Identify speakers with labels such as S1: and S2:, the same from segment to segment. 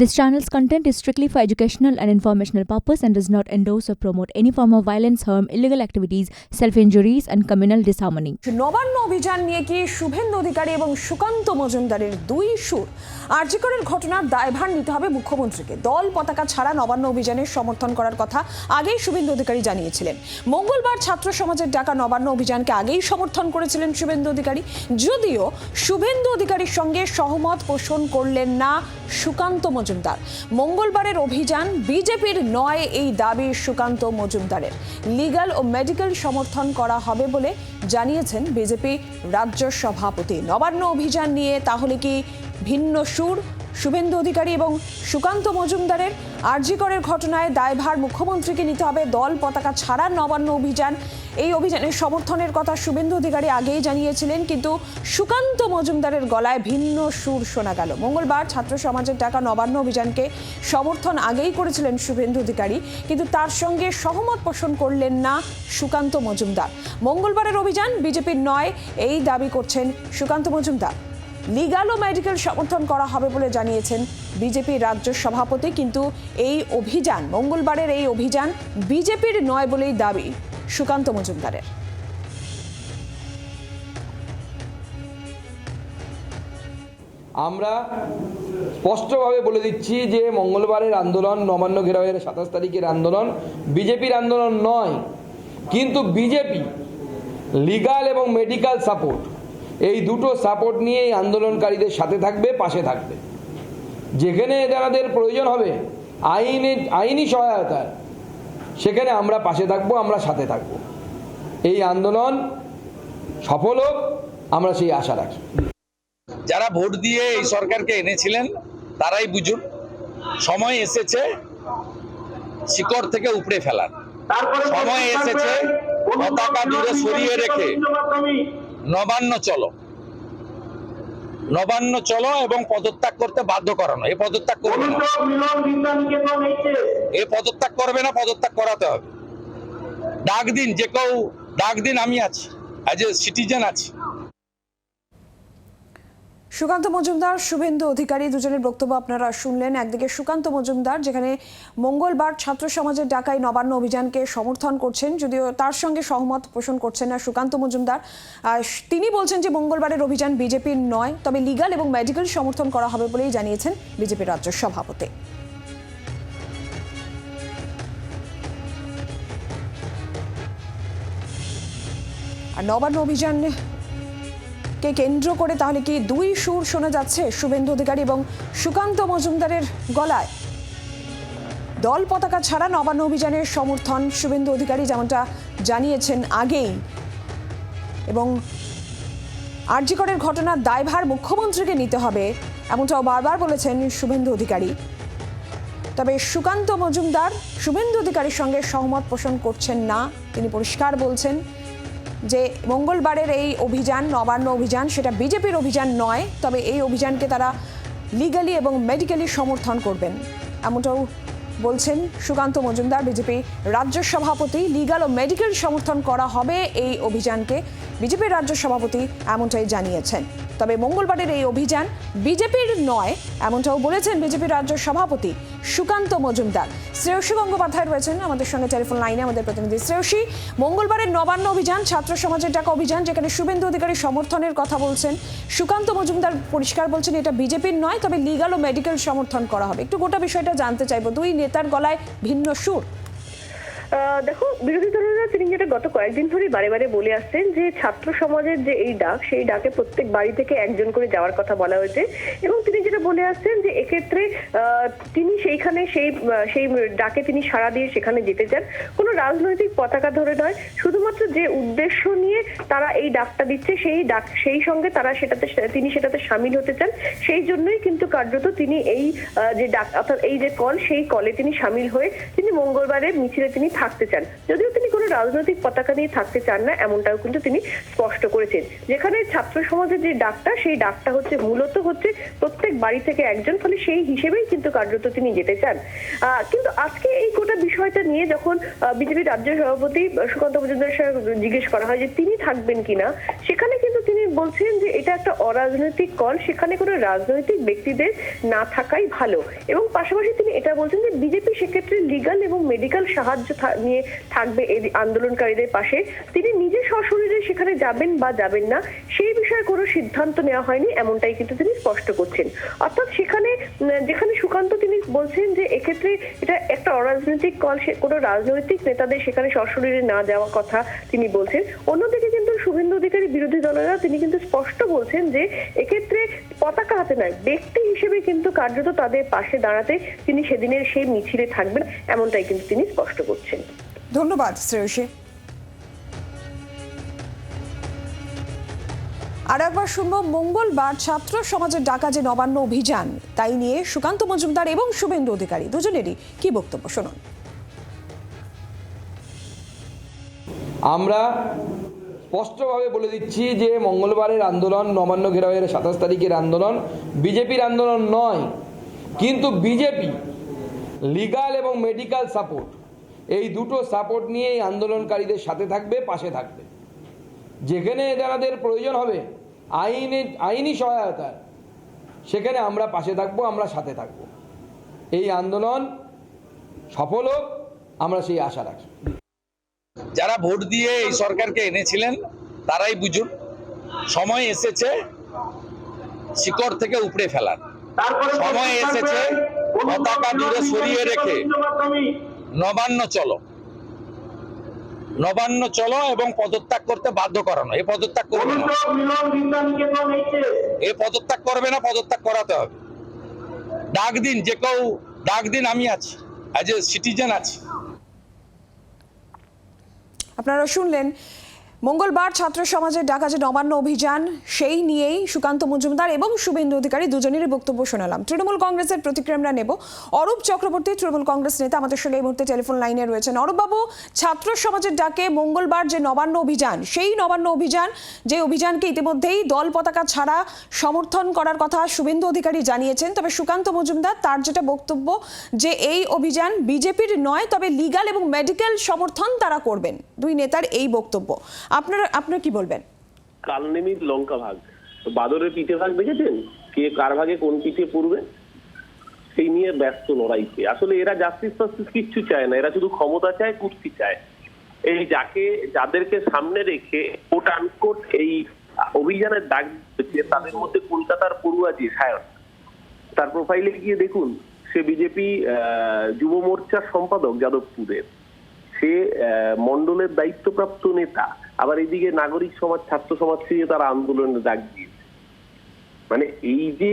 S1: This channel's content is strictly for educational and informational purpose and does not endorse or promote any form of violence, harm, illegal activities, self-injuries and communal disharmony.
S2: Nabanna অভিযান নিয়ে কি শুভেন্দু অধিকারী এবং সুকান্ত মজুমদারের দুই সুর? আর্যিকরের ঘটনার দায়ভার নিতে হবে মুখ্যমন্ত্রীকে। দল পতাকা ছাড়া নবান্ন অভিযানের সমর্থন করার কথা আগেই শুভেন্দু অধিকারী জানিয়েছিলেন। মঙ্গলবার ছাত্র সমাজের ডাকা নবান্ন অভিযানকে আগেই সমর্থন করেছিলেন শুভেন্দু অধিকারী। যদিও শুভেন্দু অধিকারীর সঙ্গে সহমত পোষণ করলেন না সুকান্ত মজুমদার। মঙ্গলবারের অভিযান, বিজেপির নয়, এই দাবি সুকান্ত মজুমদারের। লিগাল ও মেডিকেল সমর্থন করা হবে বলে জানিয়েছেন বিজেপি রাজ্য সভাপতি। নবান্ন অভিযান নিয়ে তাহলে কি ভিন্ন সুর? শুভেন্দু অধিকারী এবং সুকান্ত মজুমদারের আরজিকরের ঘটনায় দায়ভার মুখ্যমন্ত্রীকে নিতে হবে। দল পতাকা ছাড়া নবান্ন অভিযান। এই অভিযানের সমর্থনের কথা শুভেন্দু অধিকারী আগেই জানিয়েছিলেন, কিন্তু সুকান্ত মজুমদারের গলায় ভিন্ন সুর শোনা গেল। মঙ্গলবার ছাত্র সমাজের টাকা নবান্ন অভিযানকে সমর্থন আগেই করেছিলেন শুভেন্দু অধিকারী, কিন্তু তার সঙ্গে সহমত পোষণ করলেন না সুকান্ত মজুমদার। মঙ্গলবারের অভিযান বিজেপির নয়, এই দাবি করছেন সুকান্ত মজুমদার। লিগাল ও মেডিকেল সমর্থন করা হবে বলে জানিয়েছেন বিজেপির রাজ্য সভাপতি। কিন্তু এই অভিযান, মঙ্গলবারের এই অভিযান বিজেপির নয় বলেই দাবি সুকান্ত মজুমদারের।
S3: আমরা স্পষ্টভাবে বলে দিচ্ছি যে মঙ্গলবারের আন্দোলন, নবান্ন ঘেরাওয়ের সাতাশ তারিখের আন্দোলন বিজেপির আন্দোলন নয়। কিন্তু বিজেপি লিগাল এবং মেডিকেল সাপোর্ট এই দুটো সাপোর্ট নিয়ে এই আন্দোলনকারীদের সাথে থাকবে পাশে থাকবে। যেখানে যাদের প্রয়োজন হবে আইনে আইনি সহায়তার সেখানে আমরা পাশে থাকব আমরা সাথে থাকব। এই আন্দোলন সফল হোক আমরা সেই আশা রাখি।
S4: যারা ভোট দিয়ে এই সরকারকে এনেছিলেন তারাই বুঝুন সময় এসেছে শিকড় থেকে উপড়ে ফেলার। সময় এসেছে পতাকা দূরে সরিয়ে রেখে। নবান্ন চলো। নবান্ন চলো এবং পদত্যাগ করতে বাধ্য করানো এ পদত্যাগ করবে না। এ পদত্যাগ করবে না পদত্যাগ করাতে হবে। ডাক দিন যে কেউ ডাক দিন আমি আছি। অ্যাজ এ সিটিজেন আছি।
S2: সুকান্ত মজুমদার, শুভেন্দু অধিকারী দুজনের বক্তব্য আপনারা শুনলেন। একদিকে সুকান্ত মজুমদার, যেখানে মঙ্গলবার ছাত্র সমাজের ডাকায় নবান্ন অভিযানকে সমর্থন করছেন, যদিও তার সঙ্গে সহমত পোষণ করছেন না সুকান্ত মজুমদার। তিনি বলছেন যে, মঙ্গলবারের অভিযান বিজেপির নয়, তবে লিগাল এবং মেডিকেল সমর্থন করা হবে বলেই জানিয়েছেন বিজেপির রাজ্য সভাপতি। আর নবান্ন অভিযান কে কেন্দ্র করে তাহলে কি দুই সুর শোনা যাচ্ছে শুভেন্দু অধিকারী এবং সুকান্ত মজুমদারের গলায়? দল পতাকা ছাড়া নবান্ন অভিযানের সমর্থন শুভেন্দু অধিকারী যেমনটা জানিয়েছেন আগেই। এবং আরজিকরের ঘটনার দায়ভার মুখ্যমন্ত্রীকে নিতে হবে এমনটাও বারবার বলেছেন শুভেন্দু অধিকারী। তবে সুকান্ত মজুমদার শুভেন্দু অধিকারীর সঙ্গে সহমত পোষণ করছেন না। তিনি পরিষ্কার বলছেন যে মঙ্গলবারের এই অভিযান, নবান্ন অভিযান, সেটা বিজেপির অভিযান নয়, তবে এই অভিযানকে তারা লিগালি এবং মেডিকেলি সমর্থন করবেন। এমনটাও বলছেন সুকান্ত মজুমদার, বিজেপি রাজ্য সভাপতি। লিগাল ও মেডিকেল সমর্থন করা হবে এই অভিযানকে বিজেপির রাজ্য সভাপতি এমনটাই জানিয়েছেন। তবে মঙ্গলবারের এই অভিযান বিজেপির নয়, এমনটাও বলেছেন বিজেপির রাজ্য সভাপতি। সুকান্ত মজুমদার। শ্রেয়সী গঙ্গোপাধ্যায় রয়েছেন আমাদের সঙ্গে টেলিফোন লাইনে, আমাদের প্রতিনিধি শ্রেয়সী। মঙ্গলবারের নবান্ন অভিযান, ছাত্র সমাজের টাকা অভিযান, যেখানে শুভেন্দু অধিকারী সমর্থনের কথা বলছেন। সুকান্ত মজুমদার পরিষ্কার বলছেন, এটা বিজেপির নয়, তবে লিগাল ও মেডিকেল সমর্থন করা হবে। একটু গোটা বিষয়টা জানতে চাইব। দুই নেতার গলায় ভিন্ন সুর।
S5: দেখো, বিরোধী দলেরা তিনি যেটা গত কয়েকদিন ধরেই বারে বারে বলে আসছেন যে ছাত্র সমাজের যে এই ডাক, সেই ডাকে প্রত্যেক বাড়ি থেকে একজন করে যাওয়ার কথা বলা হয়েছে। এবং তিনি যেটা বলে আসছেন যে এক্ষেত্রে তিনি সেইখানে সেই সেই ডাকে তিনি সাড়া দিয়ে সেখানে যেতে চান। কোনো রাজনৈতিক পতাকা ধরে নয়, শুধুমাত্র যে উদ্দেশ্য নিয়ে তারা এই ডাকটা দিচ্ছে, সেই ডাক, সেই সঙ্গে তারা সেটাতে, তিনি সেটাতে সামিল হতে চান। সেই জন্যই কিন্তু কার্যত তিনি এই যে ডাক, অর্থাৎ এই যে কল, সেই কলে তিনি সামিল হয়ে তিনি মঙ্গলবারের মিছিলে তিনি থাকতে চান। যদিও তিনি কোনো রাজনৈতিক পতাকা নিয়ে থাকতে চান না, এমনটাও কিন্তু তিনি স্পষ্ট করেছেন। যেখানে ছাত্র সমাজের যে ডাকটা, সেই ডাকটা হচ্ছে, মূলত হচ্ছে প্রত্যেক বাড়ি থেকে একজন, ফলে সেই হিসেবেই কিন্তু কার্যত তিনি যেতে চান। কিন্তু আজকে এই গোটা বিষয়টা নিয়ে যখন বিজেপি রাজ্য সভাপতি সুকান্ত মজুমদার সাহেব জিজ্ঞেস করা হয় যে তিনি থাকবেন কিনা, সেখানে কিন্তু তিনি বলছেন যে এটা একটা অরাজনৈতিক কল, সেখানে কোনো রাজনৈতিক ব্যক্তিদের না থাকাই ভালো। এবং পাশাপাশি তিনি এটা বলছেন যে বিজেপি সেক্ষেত্রে লিগাল এবং মেডিকেল সাহায্য নিয়ে থাকবে এই আন্দোলনকারীদের পাশে। তিনি নিজে সশরীরে সেখানে যাবেন বা যাবেন না, সেই বিষয়ে কোনো সিদ্ধান্ত নেওয়া হয়নি, এমনটাই কিন্তু তিনি স্পষ্ট করছেন। অর্থাৎ সেখানে যেখানে সুকান্ত তিনি বলছেন যে এক্ষেত্রে এটা একটা অরাজনৈতিক কল, সে কোনো রাজনৈতিক নেতাদের সেখানে সশরীরে না যাওয়ার কথা তিনি বলছেন। অন্যদিকে কিন্তু শুভেন্দু অধিকারী বিরোধী দলেরা তিনি কিন্তু স্পষ্ট বলছেন যে এক্ষেত্রে পতাকা হাতে নয়। ব্যক্তি হিসেবে কিন্তু কার্যত তাদের পাশে দাঁড়াতে তিনি সেদিনের সেই মিছিলে থাকবেন এমনটাই কিন্তু তিনি স্পষ্ট করছেন।
S2: ধন্যবাদ শ্রেয়সী। আর একবার শুনব মঙ্গলবার ছাত্র সমাজের ডাকা যে নবান্ন অভিযান। তাই নিয়ে সুকান্ত মজুমদার এবং শুভেন্দু অধিকারী দুজনেরই কি বক্তব্য শুনুন।
S3: আমরা স্পষ্টভাবে বলে দিচ্ছি যে মঙ্গলবারের আন্দোলন নবান্ন ঘেরাওয়ের সাতাশ তারিখের আন্দোলন বিজেপির আন্দোলন নয়, কিন্তু বিজেপি লিগাল এবং মেডিকেল সাপোর্ট, এই দুটো সাপোর্ট নিয়ে এই আন্দোলনকারীদের সাথে থাকবে, পাশে থাকবে। যেখানে এনাদের প্রয়োজন হবে, আইনে, আইনি সহায়তার সেখানে আমরা পাশে থাকব, আমরা সাথে থাকব। এই আন্দোলন সফল হোক, আমরা সেই আশা রাখি।
S4: যারা ভোট দিয়ে এই সরকারকে এনেছিলেন তারাই বুঝুন সময় এসেছে শিকড় থেকে উপড়ে ফেলার। সময় এসেছে পতাকা দূরে সরিয়ে রেখে। নবান্ন চলো। নবান্ন চলো এবং পদত্যাগ করতে বাধ্য করানো। এ পদত্যাগ করবে না। এ পদত্যাগ করবে না পদত্যাগ করাতে হবে। ডাক দিন যে কেউ ডাক দিন আমি আছি। অ্যাজ এ সিটিজেন আছি।
S2: আপনারা শুনলেন মঙ্গলবার ছাত্র সমাজের ডাকা যে নবান্ন অভিযান, সেই নিয়েই সুকান্ত মজুমদার এবং শুভেন্দু অধিকারী দুজনেরই বক্তব্য শোনালাম। তৃণমূল কংগ্রেসের প্রতিক্রিয়া আমরা নেব। অরূপ চক্রবর্তী, তৃণমূল কংগ্রেস নেতা, আমাদের সঙ্গে এই মুহূর্তে টেলিফোন লাইনে রয়েছেন। অরূপবাবু, ছাত্র সমাজের ডাকে মঙ্গলবার যে নবান্ন অভিযান, সেই নবান্ন অভিযান, যে অভিযানকে ইতিমধ্যেই দল পতাকা ছাড়া সমর্থন করার কথা শুভেন্দু অধিকারী জানিয়েছেন। তবে সুকান্ত মজুমদার, তার যেটা বক্তব্য যে এই অভিযান বিজেপির নয়, তবে লিগাল এবং মেডিকেল সমর্থন তারা করবেন। দুই নেতার এই বক্তব্য। আপনারা আপনারা কি বলবেন?
S6: কালনেমির লঙ্কা ভাগ। বাদরের পিঠে ভাগ দেখেছেন? কে কার ভাগে কোন পিঠে পড়বে? সেই নিয়ে ব্যস্ত লড়াইতে আসলে এরা জাস্টিস ফাস্টিস কিচ্ছু চায় না। এরা শুধু ক্ষমতা চায় কুর্তি চায়। এই যাকে যাদেরকে সামনে রেখে কোট আনকোট এই অভিযানের ডাক দিচ্ছে তাদের মধ্যে কলকাতার পড়ুয়া যে সায়ন তার প্রোফাইলে গিয়ে দেখুন সে বিজেপি যুব মোর্চার সম্পাদক যাদবপুরের। সে আহ, মণ্ডলের দায়িত্বপ্রাপ্ত নেতা। আবার এদিকে নাগরিক সমাজ, ছাত্র সমাজ থেকে তারা আন্দোলনের ডাক দিয়েছে। মানে এই যে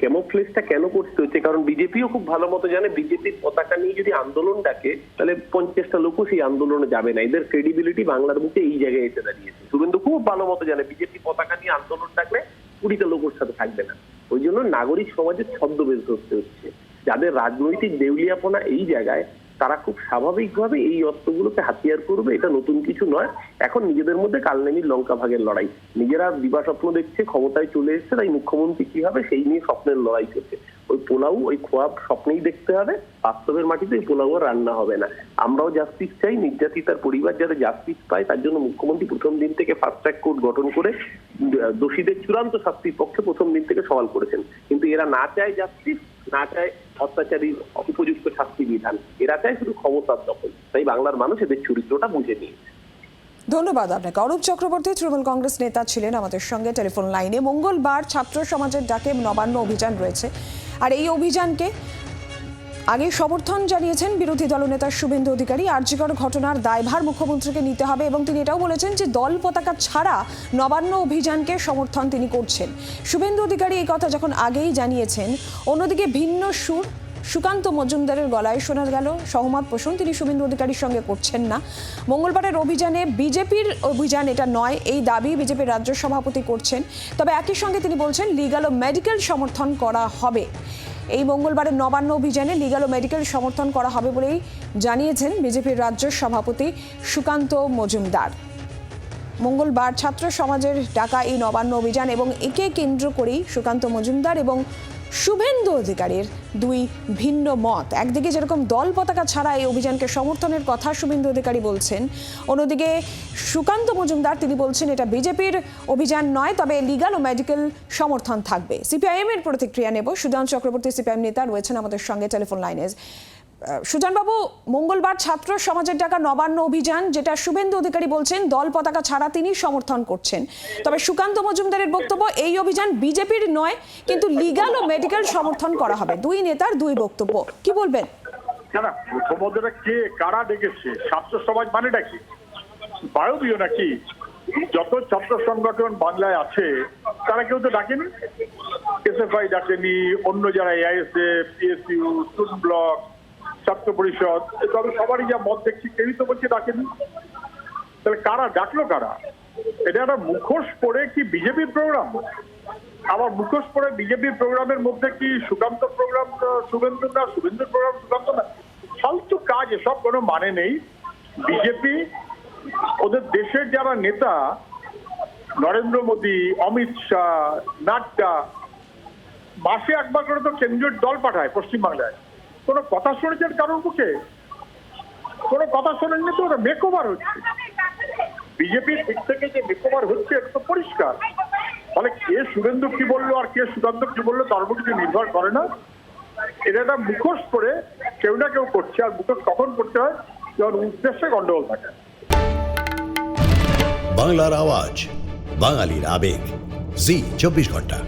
S6: ক্যামোফ্লেসটা কেন করতে হচ্ছে? কারণ বিজেপিও খুব ভালো মতো জানে, বিজেপির পতাকা নিয়ে যদি আন্দোলন ডাকে, তাহলে পঞ্চাশটা লোকও সেই আন্দোলনে যাবে না। এদের ক্রেডিবিলিটি বাংলার মুখে এই জায়গায় এসে দাঁড়িয়েছে। শুভেন্দু খুব ভালো মতো জানে, বিজেপি পতাকা নিয়ে আন্দোলন ডাকলে কুড়িটা লোকের সাথে থাকবে না। ওই জন্য নাগরিক সমাজের ছদ্মবেশ ধরতে হচ্ছে। যাদের রাজনৈতিক দেউলিয়াপনা এই জায়গায় তারা খুব স্বাভাবিকভাবে এই অস্ত্রগুলোকে হাতিয়ার করবে, এটা নতুন কিছু নয়। এখন নিজেদের মধ্যে কালনেমির লঙ্কা ভাগের লড়াই। নিজেরা দিবা স্বপ্ন দেখছে, ক্ষমতায় চলে এসছে, তাই মুখ্যমন্ত্রী কি হবে? সেই নিয়ে স্বপ্নের লড়াই চলছে। ওই পোলাও, ওই খোয়াব স্বপ্নেই দেখতে হবে, বাস্তবের মাটিতে ওই পোলাও রান্না হবে না। আমরাও জাস্টিস চাই, নির্যাতিতার পরিবার যাতে জাস্টিস পায়, তার জন্য মুখ্যমন্ত্রী প্রথম দিন থেকে ফাস্ট ট্র্যাক কোর্ট গঠন করে দোষীদের চূড়ান্ত শাস্তির পক্ষে প্রথম দিন থেকে সওয়াল করেছেন। কিন্তু এরা না চায় জাস্টিস না চায় অত্যাচারী উপযুক্ত শাস্তি বিধান। এরা চায় শুধু ক্ষমতার দখল। তাই বাংলার মানুষ এদের চরিত্রটা বুঝে নিয়েছে
S2: ধন্যবাদ আপনাকে। অরূপ চক্রবর্তী তৃণমূল কংগ্রেস নেতা ছিলেন আমাদের সঙ্গে টেলিফোন লাইনে। মঙ্গলবার ছাত্র সমাজের ডাকে নবান্ন অভিযান রয়েছে। আর এই অভিযানকে আগে সমর্থন জানিয়েছেন বিরোধী দলনেতা শুভেন্দু অধিকারী। আর্যিকর ঘটনার দায়ভার মুখ্যমন্ত্রীকে নিতে হবে এবং তিনি এটাও বলেছেন যে দল পতাকা ছাড়া নবান্ন অভিযানকে সমর্থন তিনি করছেন। শুভেন্দু অধিকারী এই কথা যখন আগেই জানিয়েছেন, অন্যদিকে ভিন্ন সুর সুকান্ত মজুমদারের গলায় শোনা গেল, সহমত পোষণ তিনি শুভেন্দু অধিকারীর সঙ্গে করছেন না। মঙ্গলবারের অভিযানে বিজেপির অভিযান এটা নয়, এই দাবি বিজেপির রাজ্য সভাপতি করছেন। তবে একই সঙ্গে তিনি বলছেন লিগাল ও মেডিকেল সমর্থন করা হবে। এই মঙ্গলবারের নবান্ন অভিযানে লিগাল ও মেডিকেল সমর্থন করা হবে বলেই জানিয়েছেন বিজেপির রাজ্য সভাপতি সুকান্ত মজুমদার। মঙ্গলবার ছাত্র সমাজের ডাকা এই নবান্ন অভিযান এবং একে কেন্দ্র করেই সুকান্ত মজুমদার এবং শুভেন্দু অধিকারীর দুই ভিন্ন মত। একদিকে যেরকম দল পতাকা ছাড়া এই অভিযানকে সমর্থনের কথা শুভেন্দু অধিকারী বলছেন, অন্যদিকে সুকান্ত মজুমদার তিনি বলছেন, এটা বিজেপির অভিযান নয়, তবে লিগাল ও মেডিকেল সমর্থন থাকবে। সিপিআইএম এর প্রতিক্রিয়া নেব। সুজান চক্রবর্তী, সিপিআইএম নেতা রয়েছেন আমাদের সঙ্গে টেলিফোন লাইনে। সুজানবাবু, মঙ্গলবার ছাত্র সমাজের ডাকা নবান্ন অভিযান, যেটা শুভেন্দু অধিকারী বলছেন, দল পতাকা ছাড়া তিনি সমর্থন করছেন। তবে সুকান্ত মজুমদারের বক্তব্য, এই অভিযান বিজেপির নয়, কিন্তু লিগাল ও মেডিকেল সমর্থন করা হবে। দুই নেতার দুই বক্তব্য। কি বলবেন?
S7: না প্রথমত কে, কারা ডেকেছে? ছাত্র সমাজ মানেটা কি? বায়বীয় নাকি? যত ছাত্র সংগঠন বাংলায় আছে, তারা কেউ তো ডাকেনি? এসএফআই ডাকেনি, অন্য যারা এআইএসএফ পিএসইউ স্টুডেন্ট ব্লক ছাত্র পরিষদ, তবে সবারই যা মত দেখছি, কেউই তো বলছে ডাকেনি। তাহলে কারা ডাকলো কারা? এটা একটা মুখোশ পড়ে কি বিজেপির প্রোগ্রাম আবার মুখোশ পড়ে বিজেপির প্রোগ্রামের মধ্যে কি সুকান্ত প্রোগ্রাম শুভেন্দু না, শুভেন্দুর প্রোগ্রাম সুকান্ত না? ফালতু কাজ, এসব কোনো মানে নেই। বিজেপি, ওদের দেশের যারা নেতা, নরেন্দ্র মোদী, অমিত শাহ, নাড্ডা, মাসে একবার করে তো কেন্দ্রীয় দল পাঠায় পশ্চিমবাংলায়। কোনো কথা শুনেছেন কারোর মুখে? কোনো কথা শোনেননি তো? ওটা মেকওভার হচ্ছে। বিজেপির দিক থেকে যে মেকওভার হচ্ছে, এটা তো পরিষ্কার। ফলে কে সুরেন্দ্র কি বলল আর কে সুকান্ত কি বলল, তার উপর কিছু নির্ভর করে না। এটা একটা মুখোশ করে কেউ না কেউ করছে, আর মুখোশ কখন করতে হয়? যখন উদ্দেশ্যে গন্ডগোল থাকে।
S8: বাংলার আওয়াজ, বাঙালির আবেগ। জি, চব্বিশ ঘণ্টা।